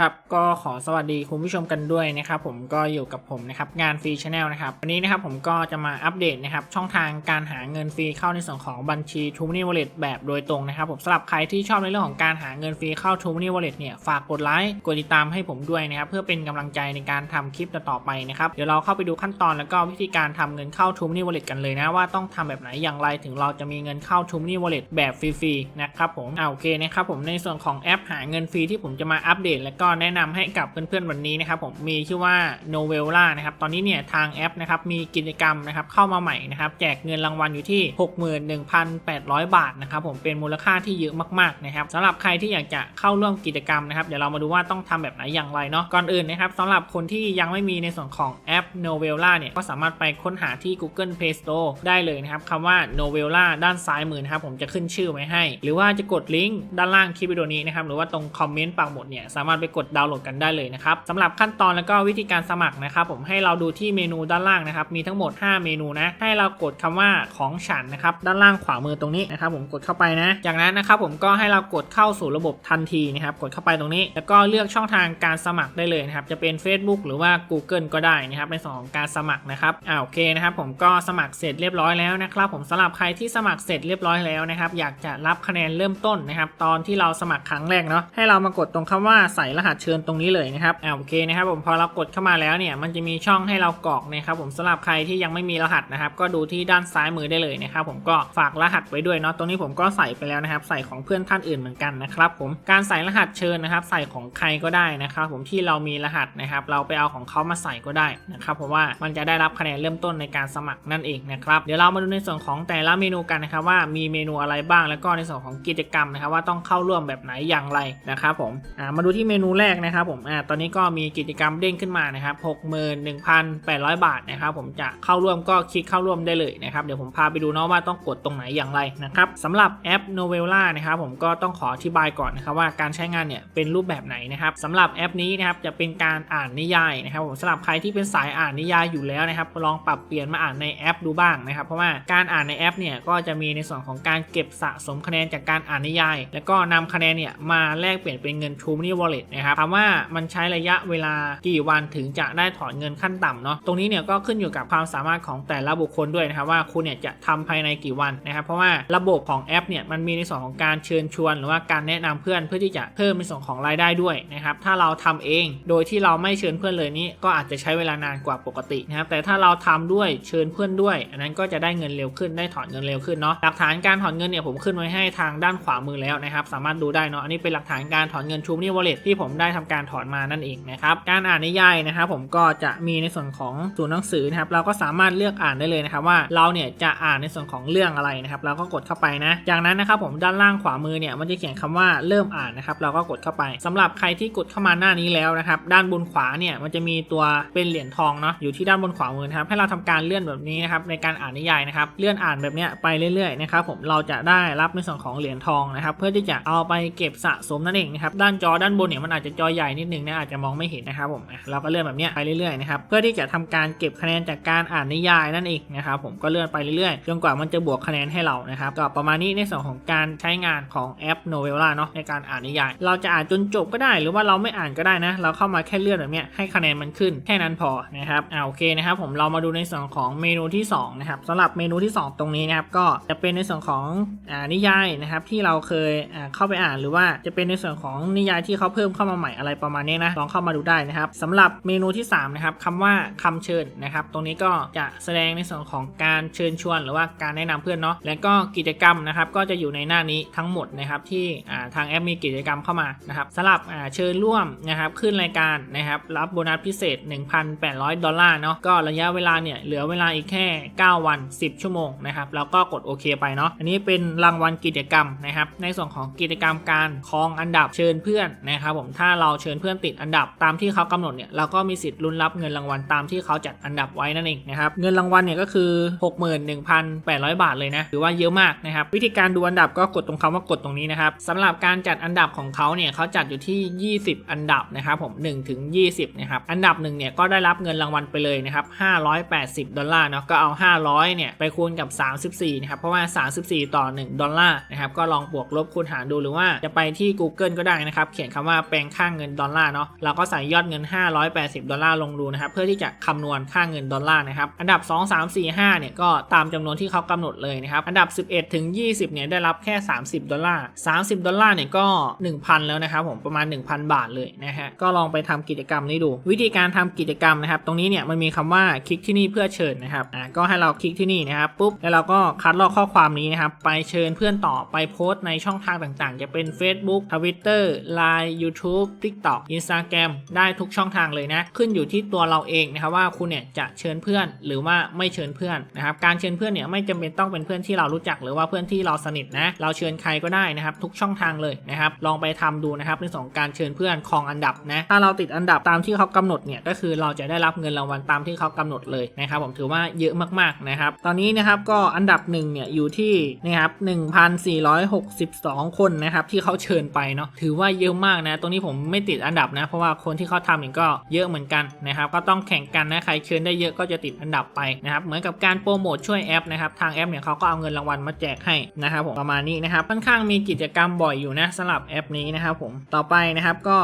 ครับก็ขอสวัสดีคุณผู้ชมกันด้วยนะครับผมก็อยู่กับผมนะครับงานฟรีชาแนลนะครับวันนี้นะครับผมก็จะมาอัปเดตนะครับช่องทางการหาเงินฟรีเข้าในส่วนของบัญชี t o m o n e y Wallet แบบโดยตรงนะครับผมสำหรับใครที่ชอบในเรื่องของการหาเงินฟรีเข้า t o m o n e y Wallet เนี่ยฝากกดไลค์กดติดตามให้ผมด้วยนะครับเพื่อเป็นกำลังใจในการทำคลิปต่อไปนะครับเดี๋ยวเราเข้าไปดูขั้นตอนแล้วก็วิธีการทำเงินเข้า t o m o n e y Wallet กันเลยนะว่าต้องทำแบบไหนอย่างไรถึงเราจะมีเงินเข้า t o m o n e y Wallet แบบฟรีๆนะครับผมเอาโอเคนะครับผมในส่วนของแอปหาเงินฟรีที่ผมจะมาอัปเดตแล้วก็แนะนำให้กับเพื่อนๆวันนี้นะครับผมมีชื่อว่า Novella นะครับตอนนี้เนี่ยทางแอปนะครับมีกิจกรรมนะครับเข้ามาใหม่นะครับแจกเงินรางวัลอยู่ที่ 61,800 บาทนะครับผมเป็นมูลค่าที่เยอะมากๆนะครับสำหรับใครที่อยากจะเข้าร่วมกิจกรรมนะครับเดี๋ยวเรามาดูว่าต้องทำแบบไหนอย่างไรเนาะก่อนอื่นนะครับสำหรับคนที่ยังไม่มีในส่วนของแอป Novella เนี่ยก็สามารถไปค้นหาที่ Google Play Store ได้เลยนะครับคำว่า Novella ด้านซ้ายมือนะครับผมจะขึ้นชื่อไว้ให้ หรือว่าจะกดลิงก์ด้านล่างคลิปวิดีโอนี้นะครับหรือว่าตรงคอมเมนต์ปักหมุดเนี่ยสามารถไปกดดาวน์โหลดกันได้เลยนะครับสำหรับขั้นตอนแล้วก็วิธีการสมัครนะครับผมให้เราดูที่เมนูด้านล่างนะครับมีทั้งหมด 5 เมนูนะให้เรากดคำว่าของฉันนะครับด้านล่างขวามือตรงนี้นะครับผมกดเข้าไปนะ จากนั้นนะครับผมก็ให้เรากดเข้าสู่ระบบทันทีนะครับกดเข้าไปตรงนี้ แล้วก็เลือกช่องทางการสมัครได้เลยนะครับจะเป็น Facebook หรือว่า Google ก็ได้นะครับในส่วนของการสมัครนะครับอ่าโอเคนะครับผมก็สมัครเสร็จเรียบร้อยแล้วนะครับผมสำหรับใครที่สมัครเสร็จเรียบร้อยแล้วนะครับอยากจะรับคะแนนเริ่มต้นนะครับตอนที่เราสมัครครั้งแรกเนาะให้เรามากดตรงคำว่าใส่รหัสเชิญตรงนี้เลยนะครับอ่าโอเคนะครับผมพอเรากดเข้ามาแล้วเนี่ยมันจะมีช่องให้เรากรอกนะครับผมสำหรับใครที่ยังไม่มีรหัสนะครับก็ดูที่ด้านซ้ายมือได้เลยนะครับผมก็ฝากรหัสไว้ด้วยเนาะตรงนี้ผมก็ใส่ไปแล้วนะครับ ใส่ของเพื่อนท่านอื่นเหมือนกันนะครับผมการใส่รหัสเชิญนะครับ ใส่ของใครก็ได้นะครับผมที่เรามีรหัสนะครับ เราไปเอาของเขามาใส่ก็ได้นะครับเพราะว่ามันจะได้รับคะแนนเริ่มต้นในการสมัครนั่นเองนะครับเดี๋ยวเรามาดูในส่วนของแต่ละเมนูกันนะครับว่ามีเมนูอะไรบ้างแล้วก็ในส่วนของกิจกรรมนะครับว่าต้องเข้าร่วมแบบไหนอย่างไรนะครับผมมาดูที่เมนูแรกนะครับผมอ่าตอนนี้ก็มีกิจกรรมเด้งขึ้นมานะครับ61,800 บาทนะครับผมจะเข้าร่วมก็คลิกเข้าร่วมได้เลยนะครับเดี๋ยวผมพาไปดูเนาะว่าต้องกดตรงไหนอย่างไรนะครับสำหรับแอป Novella นะครับผมก็ต้องขออธิบายก่อนนะครับว่าการใช้งานเนี่ยเป็นรูปแบบไหนนะครับสำหรับแอปนี้นะครับจะเป็นการอ่านนิยายนะครับผมสำหรับใครที่เป็นสายอ่านนิยายอยู่แล้วนะครับลองปรับเปลี่ยนมาอ่านในแอปดูบ้างนะครับเพราะว่าการอ่านในแอปเนี่ยก็จะมีในส่วนของการเก็บสะสมคะแนนจากการอ่านนิยาย แล้วก็นำคะแนนเนี่ยมาแลกเปลี่ยนเป็นเงิน True Money Wallet นะครับถามว่ามันใช้ระยะเวลากี่วันถึงจะได้ถอนเงินขั้นต่ำเนาะตรงนี้เนี่ยก็ขึ้นอยู่กับความสามารถของแต่ละบุคคลด้วยนะครับว่าคุณเนี่ยจะทำภายในกี่วันนะครับเพราะว่าระบบของแอปเนี่ยมันมีในส่วนของการเชิญชวน หรือว่าการแนะนำเพื่อนเพื่อที่จะเพิ่มในส่วนของรายได้ด้วยนะครับถ้าเราทำเองโดยที่เราไม่เชิญเพื่อนเลยนี่ก็อาจจะใช้เวลานานกว่าปกตินะครับแต่ถ้าเราทำด้วยเชิญเพื่อนด้วย อันนั้นก็จะได้เงินเร็วขึ้นได้ถอนเงินเร็วขึ้นเนาะหลักฐานการถอนเงินเนี่ยผมขึ้นไว้ให้ทางด้านขวามือแล้วนะครับสามารถดูได้เนาะอันนี้เป็นหลักฐานการถอนเงินชูมนี่วอลเล็ตที่ผมมได้ทำการถอนมานั่นเองนะครับการอ่านนิยายนะครับผมก็จะมีในส่วนของศูนหนังสือนะครับเราก็สามารถเลือกอ่านได้เลยนะครับว่าเราเนี่ยจะอ่านในส่วนของเรื่องอะไรนะครับเราก็กดเข้าไปนะ จากนั้นนะครับผมด้านล่างขวามือเนี่ยมันจะเขียนคำว่าเริ่มอ่านนะครับเราก็กดเข้าไปสำหรับใครที่กดเข้ามาหน้านี้แล้วนะครับด้านบนขวาเนี่ยมันจะมีตัวเป็นเหรียญทองเนาะอยู่ที่ด้านบนขวามือนะครับให้เราทำการเลื่อนแบบนี้นะครับในการอ่านนิยายนะครับเลื่อนอ่านแบบเนี้ยไปเรื่อยๆนะครับผมเราจะได้รับในส่วนของเหรียญทองนะครับเพื่อที่จะเอาไปเก็บสะสมนั่นเองนะครับด้านจอด้านบนเนี่ยมันอาจจะจอใหญ่นิดนึงนะอาจจะมองไม่เห็นนะครับผมเราก็เลื่อนแบบนี้ไปเรื่อยๆนะครับเพื่อที่จะทำการเก็บคะแนนจากการอ่านนิยายนั่นเองนะครับผมก็เลื่อนไปเรื่อยๆจนกว่ามันจะบวกคะแนนให้เรานะครับก็ประมาณนี้ในส่วนของการใช้งานของแอป Novella เนาะในการอ่านนิยาย เราจะอ่านจนจบก็ได้ หรือว่าเราไม่อ่านก็ได้นะ เราเข้ามาแค่เลื่อนแบบนี้ให้คะแนนมันขึ้นแค่นั้นพอนะครับอ่าโอเคนะครับผมเรามาดูในส่วนของเมนูที่สองนะครับสำหรับเมนูที่สองตรงนี้นะครับก็จะเป็นในส่วนของอ่านิยายนะครับที่เราเคยอ่าเข้าไปอ่านหรือว่าจะเป็นในส่วนของนิยายที่เขาเพิ่มเข้ามาใหม่อะไรประมาณนี้นะลองเข้ามาดูได้นะครับสำหรับเมนูที่สามนะครับคำว่าคำเชิญนะครับ ตรงนี้ก็จะแสดงในส่วนของการเชิญชวน หรือว่าการแนะนำเพื่อนเนาะแล้วก็กิจกรรมนะครับก็จะอยู่ในหน้านี้ทั้งหมดนะครับที่ทางแอปมีกิจกรรมเข้ามานะครับสำหรับเชิญร่วมนะครับขึ้นรายการนะครับรับโบนัสพิเศษ 1,800 ดอลลาร์เนาะก็ระยะเวลาเนี่ยเหลือเวลาอีกแค่ 9 วัน 10 ชั่วโมงนะครับแล้วก็กดโอเคไปเนาะอันนี้เป็นรางวัลกิจกรรมนะครับในส่วนของกิจกรรมการครองอันดับเชิญเพื่อนนะครับผมถ้าเราเชิญเพื่อนติดอันดับตามที่เขากำหนดเนี่ยเราก็มีสิทธิ์ลุ้นรับเงินรางวัลตามที่เขาจัดอันดับไว้นั่นเองนะครับเงินรางวัลเนี่ยก็คือ 61,800 บาทเลยนะถือว่าเยอะมากนะครับวิธีการดูอันดับก็กดตรงคำว่ากดตรงนี้นะครับสำหรับการจัดอันดับของเขาเนี่ยเขาจัดอยู่ที่ 20 อันดับนะครับผม1ถึง20นะครับอันดับหนึ่งเนี่ยก็ได้รับเงินรางวัลไปเลยนะครับ580 ดอลลาร์เนาะก็เอา 500เนี่ยไปคูณกับ 34นะครับเพราะว่า 34 ต่อ 1 ดอลลาร์นะครับก็ลองบวกลบคูณหารดูหรือว่าจะไปที่ Google ก็ได้นะครับเขียนคำว่าแปลงงค่าเงินดอลลาร์เนาะเราก็ใส่ยอดเงิน 580 ดอลลาร์ลงดูนะครับเพื่อที่จะคำนวณค่าเงินดอลลาร์นะครับอันดับ 2 3 4 5เนี่ยก็ตามจำนวนที่เขากำหนดเลยนะครับอันดับ 11 ถึง 20เนี่ยได้รับแค่ 30 ดอลลาร์ 30 ดอลลาร์เนี่ยก็ 1,000 แล้วนะครับผมประมาณ 1,000 บาทเลยนะฮะก็ลองไปทำกิจกรรมนี้ดู วิธีการทำกิจกรรมนะครับตรงนี้เนี่ยมันมีคำว่าคลิกที่นี่เพื่อเชิญนะครับอ่าก็ให้เราคลิกที่นี่นะครับปุ๊บแล้วเราก็คัดลอกข้อความนี้นะครับไปเชิญเพื่อนต่อไปโพสต์ในช่องทางต่างๆ จะเป็น Facebook Twitter Line YouTube TikTok Instagram ได้ทุกช่องทางเลยนะ ขึ้นอยู่ที่ตัวเราเองนะครับว่าคุณเนี่ยจะเชิญเพื่อนหรือว่าไม่เชิญเพื่อนนะครับการเชิญเพื่อนเนี่ยไม่จำเป็นต้องเป็นเพื่อนที่เรารู้จักหรือว่าเพื่อนที่เราสนิทนะเราเชิญใครก็ได้นะครับทุกช่องทางเลยนะครับลองไปทำดูนะครับในส่วนของการเชิญเพื่อนครองอันดับนะถ้าเราติดอันดับตามที่เขากำหนดเนี่ยก็คือเราจะได้รับเงินรางวัลตามที่เขากำหนดเลยนะครับผมถือว่าเยอะมากๆนะครับตอนนี้นะครับก็อันดับหนึ่งเนี่ยอยู่ที่นะครับ1,462 คนนะครับที่เขาเชิญไปเนาะถือว่าเยอะมากนะตรงนี้ผมไม่ติดอันดับนะ เพราะว่าคนที่เขาทำเนี่ยก็เยอะเหมือนกันนะครับ ก็ต้องแข่งกันนะ ใครเชิญได้เยอะก็จะติดอันดับไปนะครับ เหมือนกับการโปรโมทช่วยแอปนะครับ ทางแอปเนี่ยเขาก็เอาเงินรางวัลมาแจกให้นะครับผมประมาณนี้นะครับ ค่อนข้างมีกิจกรรมบ่อยอยู่นะสำหรับแอปนี้นะครับผม ต่อไปนะครับก็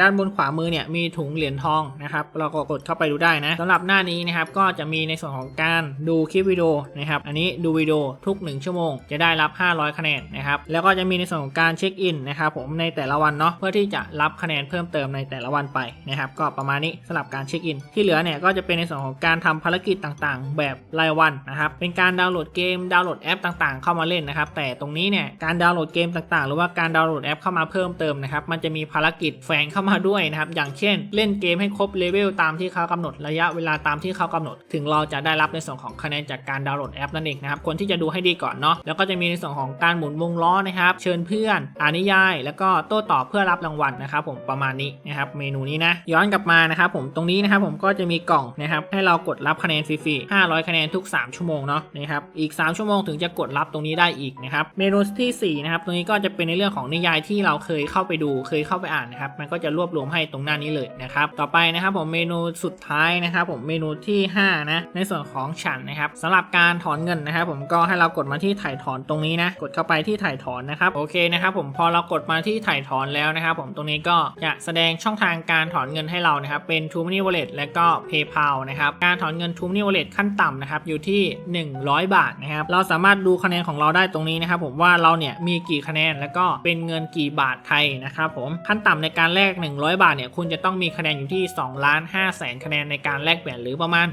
ด้านบนขวามือเนี่ยมีถุงเหรียญทองนะครับ เราก็กดเข้าไปดูได้นะสำหรับหน้านี้นะครับก็จะมีในส่วนของการดูคลิปวิดีโอนะครับ อันนี้ดูวิดีโอทุก 1 ชั่วโมง จะได้รับ 500 คะแนนนะครับ แล้วก็จะมีในส่วนของการเช็คอินนะครับผมในแต่ละวันเนาะเพื่อที่จะรับคะแนนเพิ่มเติมในแต่ละวันไปนะครับก็ประมาณนี้สำหรับการเช็คอิน ที่เหลือเนี่ยก็จะเป็นในส่วนของการทำภารกิจต่างๆ แบบรายวันนะครับเป็นการดาวน์โหลดเกมดาวน์โหลดแอปต่างๆ เข้ามาเล่นนะครับแต่ตรงนี้เนี่ยการดาวน์โหลดเกมต่างๆ หรือว่าการดาวน์โหลดแอปเข้ามาเพิ่มเติมนะครับมันจะมีภารกิจแฝงเข้ามาด้วยนะครับอย่างเช่น เล่นเกมให้ครบเลเวลตามที่เขากำหนดระยะเวลาตามที่เขากำหนด ถึงเราจะได้รับในส่วนของคะแนนจากการดาวน์โหลดแอปนั่นเองนะครับควรที่จะดูให้ดีก่อนเนาะแล้วก็จะมีในส่วนของการหมุนวงล้อนะครับ เชิญเพื่อน อ่านนิยาย แล้วก็โต้ตอบเพื่อรับรางวัลนะครับผมประมาณนี้นะครับเมนูนี้นะย้อนกลับมานะครับผมตรงนี้นะครับผมก็จะมีกล่องนะครับให้เรากดรับคะแนนฟรีๆ500 คะแนนทุก 3 ชั่วโมงเนาะนะครับอีก 3 ชั่วโมงถึงจะกดรับตรงนี้ได้อีกนะครับเมนูที่4นะครับตรงนี้ก็จะเป็นในเรื่องของนิยายที่เราเคยเข้าไปดูเคยเข้าไปอ่านนะครับมันก็จะรวบรวมให้ตรงหน้านี้เลยนะครับต่อไปนะครับผมเมนูสุดท้ายนะครับผมเมนูที่5นะในส่วนของฉันนะครับสำหรับการถอนเงินนะครับผมก็ให้เรากดมาที่ถ่ายถอนตรงนี้นะกดเข้าไปที่ถ่ายถอนนะครับโอเคนะครับผมพอเรากดมาที่ถ่ายถอนแล้วนะครับผมตรงนี้ก็จะแสดงช่องทางการถอนเงินให้เรานะครับ เป็น t r u e Money Wallet และก็ PayPal นะครับ การถอนเงิน t r u e Money Wallet ขั้นต่ำนะครับ อยู่ที่ 100 บาทนะครับ เราสามารถดูคะแนนของเราได้ตรงนี้นะครับ ผมว่าเราเนี่ยมีกี่คะแนนแล้วก็เป็นเงินกี่บาทไทยนะครับผมขั้นต่ำในการแลก 100 บาทเนี่ยคุณจะต้องมีคะแนนอยู่ที่2ล้าน5แสนคะแนนในการแลกเปลี่ยนหรือประมาณ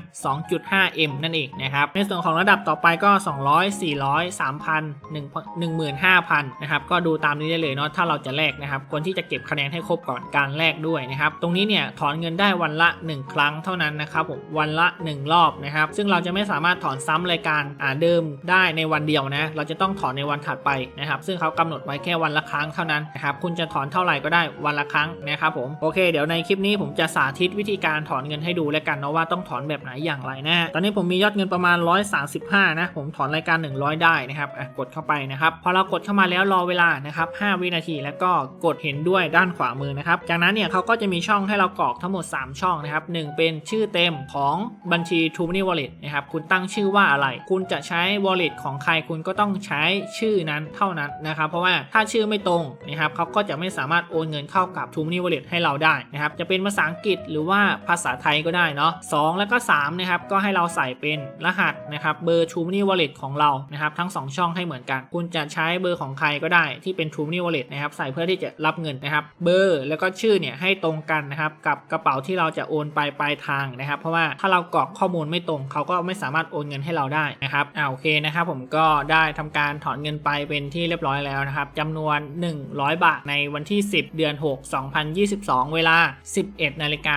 2.5 M นั่นเองนะครับในส่วนของระดับต่อไปก็ 200 400 3,000 15,000นะครับก็ดูตามนี้ได้เลยเนาะถ้าเราจะแลกนะครับควรที่จะเก็บคะแนนให้ครบก่อนการแลกด้วยนะครับ ตรงนี้เนี่ยถอนเงินได้วันละ 1 ครั้งเท่านั้นนะครับผมวันละ 1 รอบนะครับ ซึ่งเราจะไม่สามารถถอนซ้ำรายการอ่าเดิมได้ในวันเดียวนะ เราจะต้องถอนในวันถัดไปนะครับ ซึ่งเขากำหนดไว้แค่วันละครั้งเท่านั้นนะครับ คุณจะถอนเท่าไหร่ก็ได้วันละครั้งนะครับผม โอเค เดี๋ยวในคลิปนี้ผมจะสาธิตวิธีการถอนเงินให้ดูแล้วกันเนาะว่าต้องถอนแบบไหนอย่างไรนะฮะตอนนี้ผมมียอดเงินประมาณ 135 นะ ผมถอนรายการ 100 ได้นะครับอะกดเข้าไปนะครับ พอเรากดเข้ามาแล้วรอเวลานะครับ 5 วินาทีแล้วก็กดเห็นด้วยด้านขวามือนะครับ จากนั้นเนี่ยเขาก็จะมีช่องให้เรากรอกทั้งหมด 3 ช่องนะครับหนึ่งเป็นชื่อเต็มของบัญชี t r u e Money Wallet นะครับคุณตั้งชื่อว่าอะไร คุณจะใช้ wallet ของใครคุณก็ต้องใช้ชื่อนั้นเท่านั้นนะครับ เพราะว่าถ้าชื่อไม่ตรงนะครับเขาก็จะไม่สามารถโอนเงินเข้ากับ t r u e Money Wallet ให้เราได้นะครับจะเป็นภาษาอังกฤษหรือว่าภาษาไทยก็ได้เนาะสองแล้วก็3นะครับก็ให้เราใส่เป็นรหัสนะครับเบอร์ t r u e Money Wallet ของเรานะครับทั้ง 2 ช่องให้เหมือนกัน คุณจะใช้เบอร์ของใครก็ได้ที่เป็น t r u e Money Wallet นะครับใส่เพื่อที่จะรับเงินนะครับเบอร์แล้วก็ชื่อเนี่ยให้ตรงกันนะครับกับกระเป๋าที่เราจะโอนไปปลายทางนะครับ เพราะว่าถ้าเรากรอกข้อมูลไม่ตรงเขาก็ไม่สามารถโอนเงินให้เราได้นะครับอ่าโอเคนะครับผมก็ได้ทำการถอนเงินไปเป็นที่เรียบร้อยแล้วนะครับจำนวน 100 บาทในวันที่ 10 เดือน 6 2022 เวลา 11นาฬิกา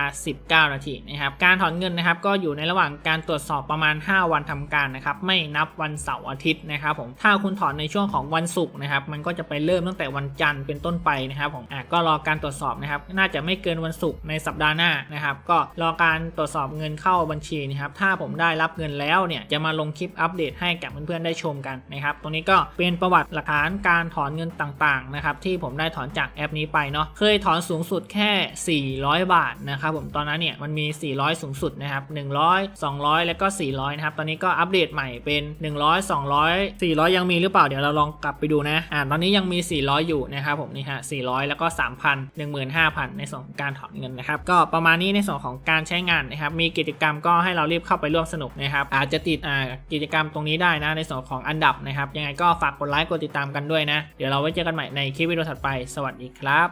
19 นาทีนะครับการถอนเงินนะครับก็อยู่ในระหว่างการตรวจสอบประมาณ 5 วันทำการนะครับไม่นับวันเสาร์อาทิตย์นะครับผมถ้าคุณถอนในช่วงของวันศุกร์นะครับมันก็จะไปเริ่มตั้งแต่วันจันทร์เป็นต้นไปนะครับผมอะก็รอการตรวจสอบนะครับ น่าจะไม่เกินวันศุกร์ในสัปดาห์หน้านะครับ ก็รอการตรวจสอบเงินเข้าบัญชีนะครับ ถ้าผมได้รับเงินแล้วเนี่ย จะมาลงคลิปอัปเดตให้กับเพื่อนๆได้ชมกันนะครับ ตรงนี้ก็เป็นประวัติหลักฐานการถอนเงินต่างๆนะครับที่ผมได้ถอนจากแอปนี้ไปเนาะ เคยถอนสูงสุดแค่ 400 บาทนะครับผม ตอนนั้นเนี่ยมันมี 400 สูงสุดนะครับ 100 200 แล้วก็ 400 นะครับ ตอนนี้ก็อัปเดตใหม่เป็น 100 200 400 ยังมีหรือเปล่า เดี๋ยวเราลองกลับไปดูนะ อ่า ตอนนี้ยังมี 400 อยู่นะครับผมนี่ฮะ 400 แล้วก็10,000 15,000 ในส่วนของการถอนเงินนะครับ ก็ประมาณนี้ในส่วนของการใช้งานนะครับ มีกิจกรรมก็ให้เรารีบเข้าไปร่วมสนุกนะครับ อาจจะติดกิจกรรมตรงนี้ได้นะในส่วนของอันดับนะครับ ยังไงก็ฝากกดไลค์กดติดตามกันด้วยนะ เดี๋ยวเราไว้เจอกันใหม่ในคลิปวิดีโอถัดไป สวัสดีครับ